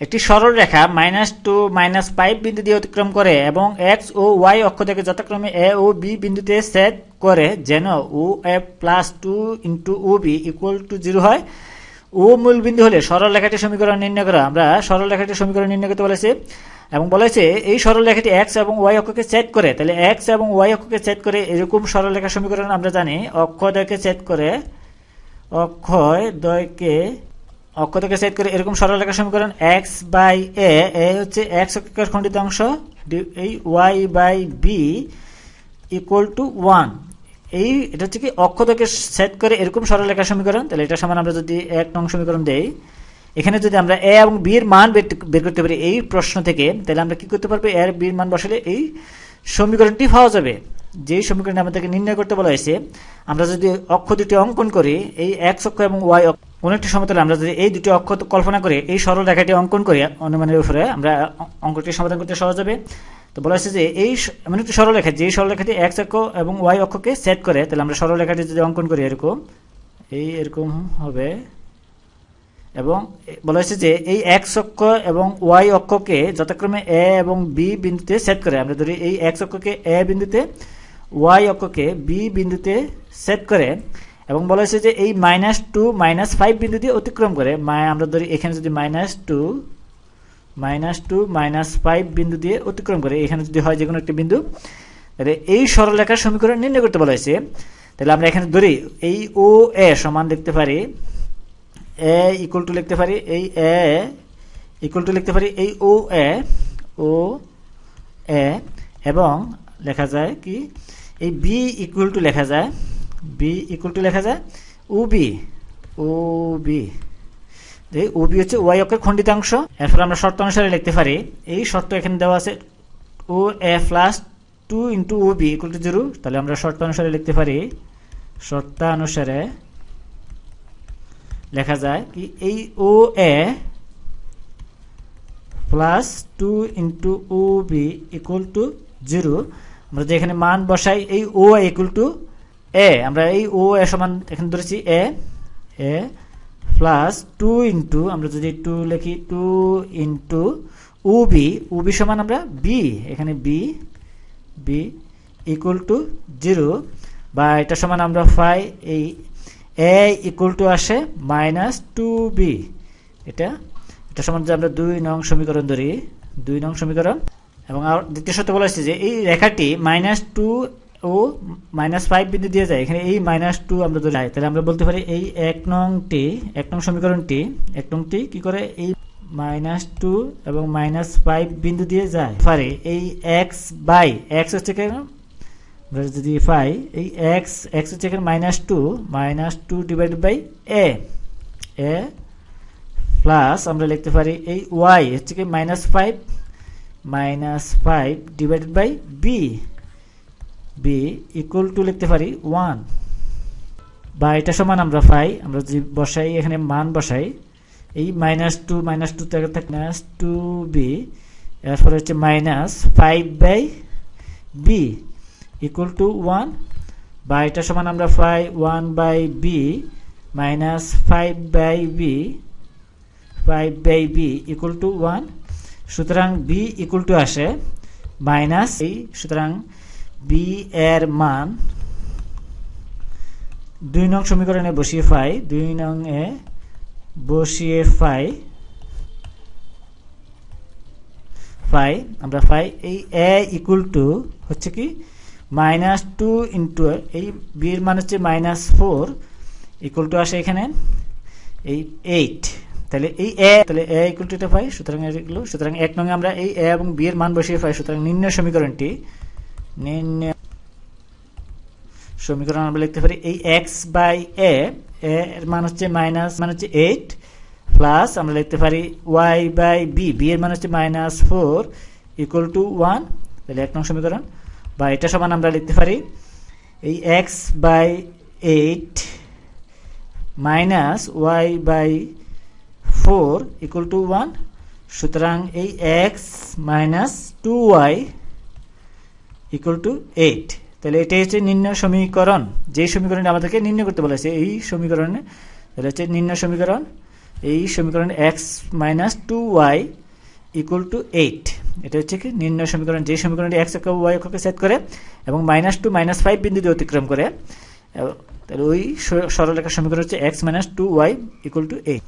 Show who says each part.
Speaker 1: একটি সরল রেখা মাইনাস টু মাইনাস ফাইভ বিন্দু দিয়ে অতিক্রম করে এবং এক্স ও ওয়াই অক্ষ থেকে যথাক্রমে এ ও বি বিন্দুতে সেট করে যেন O A plus two into O B equal to zero হয়। ও মূল বিন্দু হলে সরল রেখাটির সমীকরণ নির্ণয় করা। আমরা সরল রেখাটির সমীকরণ নির্ণয় করতে বলেছি এবং বলেছে এই সরল রেখাটি এক্স এবং ওয়াই অক্ষকে সেট করে, তাহলে এক্স এবং ওয়াই অক্ষকে সেট করে এরকম সরল রেখা সমীকরণ আমরা জানি অক্ষদ্বয়কে সেট করে অক্ষয় দ্বয়কে অক্ষতকে সেট করে এরকম সরল রেখা সমীকরণ এক্স বাই এ এ হচ্ছে এক্স অক্ষের খণ্ডিত অংশ এই Y by B equal to one এই, এটা হচ্ছে কি অক্ষতকে সেট করে এরকম সরল রেখা সমীকরণ, তাহলে এটা সমান আমরা যদি এক নং সমীকরণ দেই, এখানে যদি আমরা এ এবং বি এর মান বের বের করতে পারি এই প্রশ্ন থেকে, তাহলে আমরা কি করতে পারব? এর বি এর মান বসালে এই সমীকরণটি পাওয়া যাবে। যেই সমীকরণটি আমাদেরকে নির্ণয় করতে বলা হয়েছে, আমরা যদি অক্ষ দুটি অঙ্কন করি, এই এক্স অক্ষ এবং ওয়াই অক্ষ কোনো একটি সমতলে আমরা যদি এই দুটি অক্ষ কল্পনা করে, এই সরল রেখাটি অঙ্কন করি, অনুমানের উপরে আমরা অঙ্কটি সমাধান করতে সহজ হবে। তো বলা হয়েছে যে এই এমন একটি সরল রেখা যে সরল রেখাটি এক্স অক্ষ এবং ওয়াই অক্ষকে সেট করে, তাহলে আমরা সরল রেখাটি যদি অঙ্কন করি এরকম, এই এরকম হবে। এবং বলা হয়েছে যে এই এক্স অক্ষ এবং ওয়াই অক্ষকে যথাক্রমে এ এবং বি বিন্দুতে সেট করে, আমরা ধরি এই এক্স অক্ষকে এ বিন্দুতে ওয়াই অক্ষকে বি বিন্দুতে সেট করে এবং বলা হয়েছে যে এই মাইনাস টু মাইনাস ফাইভ বিন্দু দিয়ে অতিক্রম করে আমরা ধরি এখানে যদি minus two minus two minus five বিন্দু দিয়ে অতিক্রম করে, এখানে যদি হয় যে কোনো একটি বিন্দু, তাহলে এই সরলরেখার সমীকরণ নির্ণয় করতে বলা হয়েছে। তাহলে আমরা এখানে ধরি, এই ও এ সমান লিখতে পারি এ ইকুয়াল টু লিখতে পারি, এই এ ইকুয়াল টু লিখতে পারি, এই ও এ ও এ এবং লেখা যায় কি, এই বি ইকুয়াল টু লেখা যায় বি ইকুয়াল টু লেখা যায় O B O B O B হচ্ছে ওয়াই অক্ষের খণ্ডিতাংশ। এরপর আমরা শর্ত অনুসারে লিখতে পারি, এই শর্ত এখানে দেওয়া আছে O A plus two into O B equal to zero তাহলে আমরা শর্ত অনুসারে লিখতে পারি, শর্তানুসারে লেখা যায় কি এই O A plus two into O B equal to zero আমরা যে এখানে মান বসাই, এই ও ইকুয়াল টু এ আমরা এই ও এ সমান এখানে ধরেছি A A plus two into আমরা যদি টু লিখি two into O B O B সমান আমরা বি এখানে B B equal to zero বা এটা সমান আমরা পাই এই এ ইকুয়াল টু আসে মাইনাস টু বি এটা এটা সমান যে আমরা দুই নং সমীকরণ ধরি, দুই নং সমীকরণ, এবং আর দ্বিতীয় সত্য বলা হচ্ছে যে এই রেখাটি মাইনাস টু ও মাইনাস ফাইভ বিন্দু দিয়ে যায়, এখানে এই মাইনাস টু আমরা ধরি তাহলে আমরা বলতে পারি এই এক নংটি এক নং সমীকরণটি এক নংটি কি করে? এই মাইনাস টু এবং মাইনাস ফাইভ বিন্দু দিয়ে যায়। পারে এই এক্স বাই এক্স হচ্ছে কেন যদি পাই, এই এক্স এক্স হচ্ছে এখানে minus two minus two divided by A A plus আমরা লিখতে পারি এই ওয়াই হচ্ছে কি minus five minus five divided by B B equal to লিখতে পারি ওয়ান বা এটা সমান আমরা পাই, আমরা যদি বসাই, এখানে মান বসাই, এই মাইনাস টু মাইনাস টু থেকে থাকে মাইনাস টু বি এরপরে হচ্ছে minus five by B equal to one বা এটা সমান আমরা পাই one by B minus five by B five by B equal to one সুতরাং বি ইকুয়াল টু আসে মাইনাস এই, সুতরাং বি এর মান দুই নং সমীকরণে বসিয়ে পাই দুই নং এ বসিয়ে পাই পাই আমরা পাই এই এ ইকুয়াল টু হচ্ছে কি মাইনাস টু ইন্টু এই বির মান হচ্ছে মাইনাস ফোর ইকুয়াল টু আসে এখানে, এই এইট তাহলে এই এ তাহলে এ ইকুয়াল টু এটা পাই সুতরাং সুতরাং এক নঙ্গে আমরা এই এ এবং বি এর মান বসিয়ে পাই সুতরাং নিম্ন সমীকরণটি নির্ণয় সমীকরণ আমরা লিখতে পারি এই এক্স বাই এ এর মান হচ্ছে মাইনাস মান হচ্ছে এইট প্লাস আমরা লিখতে পারি ওয়াই বাই বি বি এর মান হচ্ছে minus four equal to one তাহলে এক নং সমীকরণ। বা এটা সমান আমরা লিখতে পারি এই X by eight minus Y by four equal to one সুতরাং এই X minus two Y equal to eight তাহলে এটাই হচ্ছে নির্ণয় সমীকরণ। যেই সমীকরণে আমাদেরকে নির্ণয় করতে বলেছে, এই সমীকরণে এটা হচ্ছে নির্ণয় সমীকরণ। এই সমীকরণ X minus two Y equal to eight এটা হচ্ছে কি নির্ণয় সমীকরণ। যে সমীকরণটি এক্স অক্ষ ওয়াই অক্ষকে সেট করে এবং মাইনাস টু মাইনাস ফাইভ বিন্দু দিয়ে অতিক্রম করে, তাহলে ওই সরলরেখা সমীকরণ হচ্ছে X minus two Y equal to eight